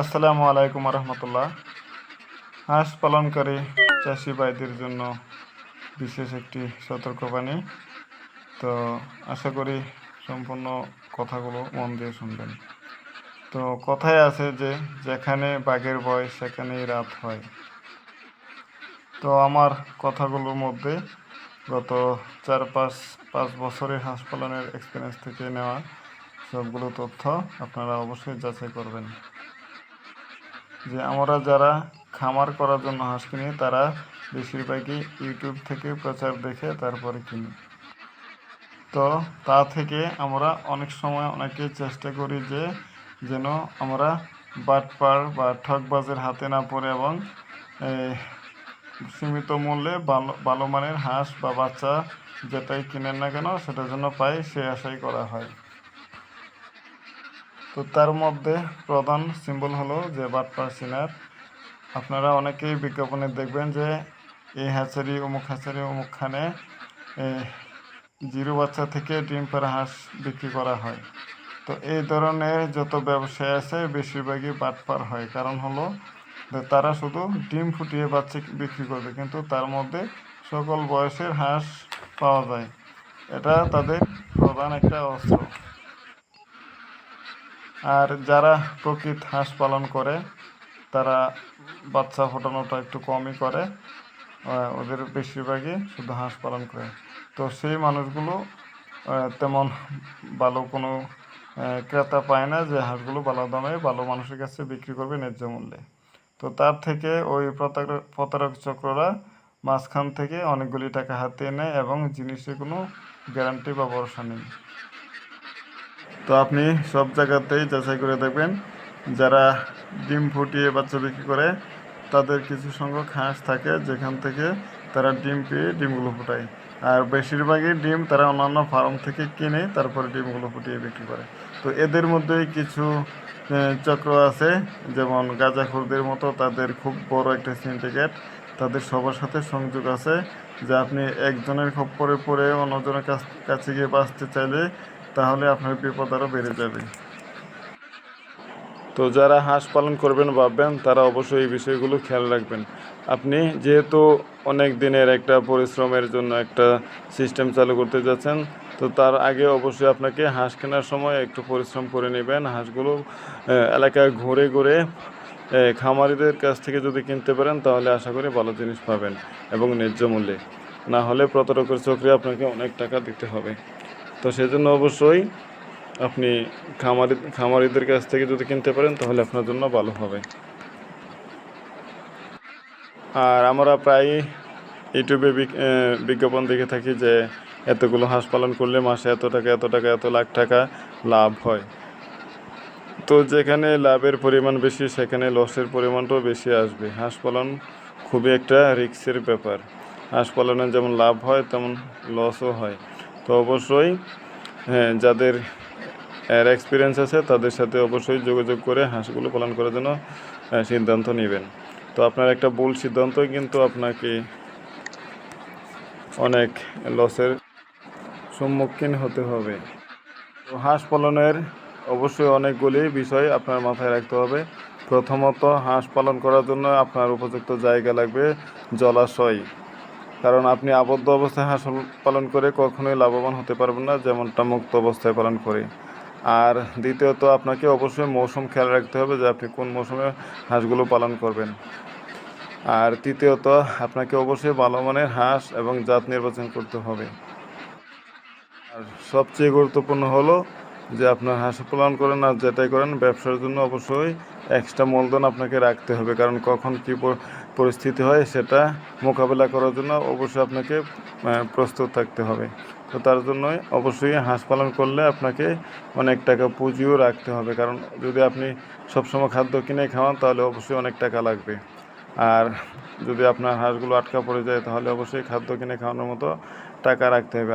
আসসালামু আলাইকুম রহমতুল্লাহ হাঁস পালনকারী চাষি ভাইদের জন্য বিশেষ একটি সতর্কবাণী। তো আশা করি সম্পূর্ণ কথাগুলো মন দিয়ে শুনবেন। তো কথায় আছে যে, যেখানে বাঘের ভয়, সেখানেই রাত হয়। তো আমার কথাগুলোর মধ্যে গত চার, পাঁচ পাঁচ বছরের হাঁস পালনের এক্সপিরিয়েন্স থেকে নেওয়া সবগুলো তথ্য আপনারা অবশ্যই যাচাই করবেন। যে আমরা যারা খামার করার জন্য হাঁস কিনি, তারা বেশিরভাগই ইউটিউব থেকে প্রচার দেখে তারপরে কিনি। তো তা থেকে আমরা অনেক সময় অনেকে চেষ্টা করি যে যেন আমরা বাটপার বা ঠকবাজের হাতে না পড়ে এবং সীমিত মূল্যে ভালো ভালো মানের হাঁস বা বাচ্চা যেটাই কিনেন না কেন সেটার জন্য পাই সে আশাই করা হয়। তো তার মধ্যে প্রধান সিম্বল হলো যে বাটপার সিনার। আপনারা অনেকেই বিজ্ঞাপনে দেখবেন যে এই হ্যাচারি অমুক হ্যাচারি অমুকখানে জিরো বাচ্চা থেকে ডিম পাড়া হাঁস বিক্রি করা হয়। তো এই ধরনের যত ব্যবসায় আছে, বেশিরভাগই বাটপার হয়। কারণ হলো তারা শুধু ডিম ফুটিয়ে বাচ্চা বিক্রি করবে, কিন্তু তার মধ্যে সকল বয়সের হাঁস পাওয়া যায়। এটা তাদের প্রধান একটা অস্ত্র। আর যারা প্রকৃত হাঁস পালন করে, তারা বাচ্চা ফোটানোটা একটু কমই করে। ওদের বেশিরভাগই শুধু হাঁস পালন করে। তো সেই মানুষগুলো তেমন ভালো কোনো ক্রেতা পায় না যে হাঁসগুলো ভালো দামে ভালো মানুষের কাছে বিক্রি করবে ন্যায্য মূল্যে। তো তার থেকে ওই প্রতারক চক্ররা মাঝখান থেকে অনেকগুলি টাকা হাতিয়ে নেয় এবং জিনিসের কোনো গ্যারান্টি বা ভরসা নেই। তো আপনি সব জায়গাতেই যাচাই করে দেখবেন। যারা ডিম ফুটিয়ে বাচ্চা বিক্রি করে, তাদের কিছু সংখ্যক হাঁস থাকে, যেখান থেকে তারা ডিম পেয়ে ডিমগুলো ফুটায়। আর বেশিরভাগই ডিম তারা অন্যান্য ফার্ম থেকে কিনে তারপরে ডিমগুলো ফুটিয়ে বিক্রি করে। তো এদের মধ্যেই কিছু চক্র আছে, যেমন গাঁজাখোরদের মতো তাদের খুব বড় একটা সিন্ডিকেট তাদের সবার সাথে সংযোগ আছে যে আপনি একজনের খপ্পরে পড়ে অন্যজনের কাছ, কাছে গিয়ে বাঁচতে চাইলে তাহলে আপনার বিপদ আরও বেড়ে যাবে। তো যারা হাঁস পালন করবেন ভাববেন, তারা অবশ্যই এই বিষয়গুলো খেয়াল রাখবেন। আপনি যেহেতু অনেক দিনের একটা পরিশ্রমের জন্য একটা সিস্টেম চালু করতে যাচ্ছেন, তো তার আগে অবশ্যই আপনাকে হাঁস কেনার সময় একটু পরিশ্রম করে নেবেন। হাঁসগুলো এলাকায় ঘুরে ঘুরে খামারিদের কাছ থেকে যদি কিনতে পারেন, তাহলে আশা করি ভালো জিনিস পাবেন এবং ন্যায্য মূল্যে। না হলে প্রতারকের চক্রে আপনাকে অনেক টাকা দিতে হবে। তো সেজন্য অবশ্যই আপনি খামারি খামারিদের কাছ থেকে যদি কিনতে পারেন, তাহলে আপনার জন্য ভালো হবে। আর আমরা প্রায় ইউটিউবে বিজ্ঞাপন দেখে থাকি যে এতগুলো হাঁস পালন করলে মাসে এত টাকা এত টাকা, এত লাখ টাকা লাভ হয়। তো যেখানে লাভের পরিমাণ বেশি, সেখানে লসের পরিমাণটাও বেশি আসবে। হাঁস পালন খুবই একটা রিস্কের ব্যাপার। হাঁস পালনে যেমন লাভ হয়, তেমন লসও হয়। তো অবশ্যই হ্যাঁ যাদের, এর এক্সপিরিয়েন্স আছে, তাদের সাথে অবশ্যই যোগাযোগ করে হাঁসগুলো পালন করার জন্য সিদ্ধান্ত নেবেন। তো আপনার একটা ভুল সিদ্ধান্তই কিন্তু আপনাকে অনেক লসের সম্মুখীন হতে হবে। তো হাঁস পালনের অবশ্যই অনেকগুলি বিষয় আপনার মাথায় রাখতে হবে। প্রথমত, হাঁস পালন করার জন্য আপনার উপযুক্ত জায়গা লাগবে জলাশয়। কারণ আপনি আবদ্ধ অবস্থায় হাঁস পালন করে কখনোই লাভবান হতে পারবেন না, যেমনটা মুক্ত অবস্থায় পালন করে। আর দ্বিতীয়ত, আপনাকে অবশ্যই মৌসুম খেয়াল রাখতে হবে যে আপনি কোন মৌসুমে হাঁসগুলো পালন করবেন। আর তৃতীয়ত, আপনাকে অবশ্যই ভালো মানের হাঁস এবং জাত নির্বাচন করতে হবে। আর সবচেয়ে গুরুত্বপূর্ণ হলো যে আপনার হাঁস পালন করেন আর যেটাই করেন, ব্যবসার জন্য অবশ্যই এক্সট্রা মূলধন আপনাকে রাখতে হবে। কারণ কখন কী পরিস্থিতি হয় সেটা মোকাবেলা করার জন্য অবশ্যই আপনাকে প্রস্তুত থাকতে হবে। তো তার জন্যই অবশ্যই হাঁস পালন করলে আপনাকে অনেক টাকা পুঁজিও রাখতে হবে। কারণ যদি আপনি সবসময় খাদ্য কিনে খাওয়ান, তাহলে অবশ্যই অনেক টাকা লাগবে। আর যদি আপনার হাঁসগুলো আটকা পড়ে যায়, তাহলে অবশ্যই খাদ্য কিনে খাওয়ানোর মতো টাকা রাখতে হবে।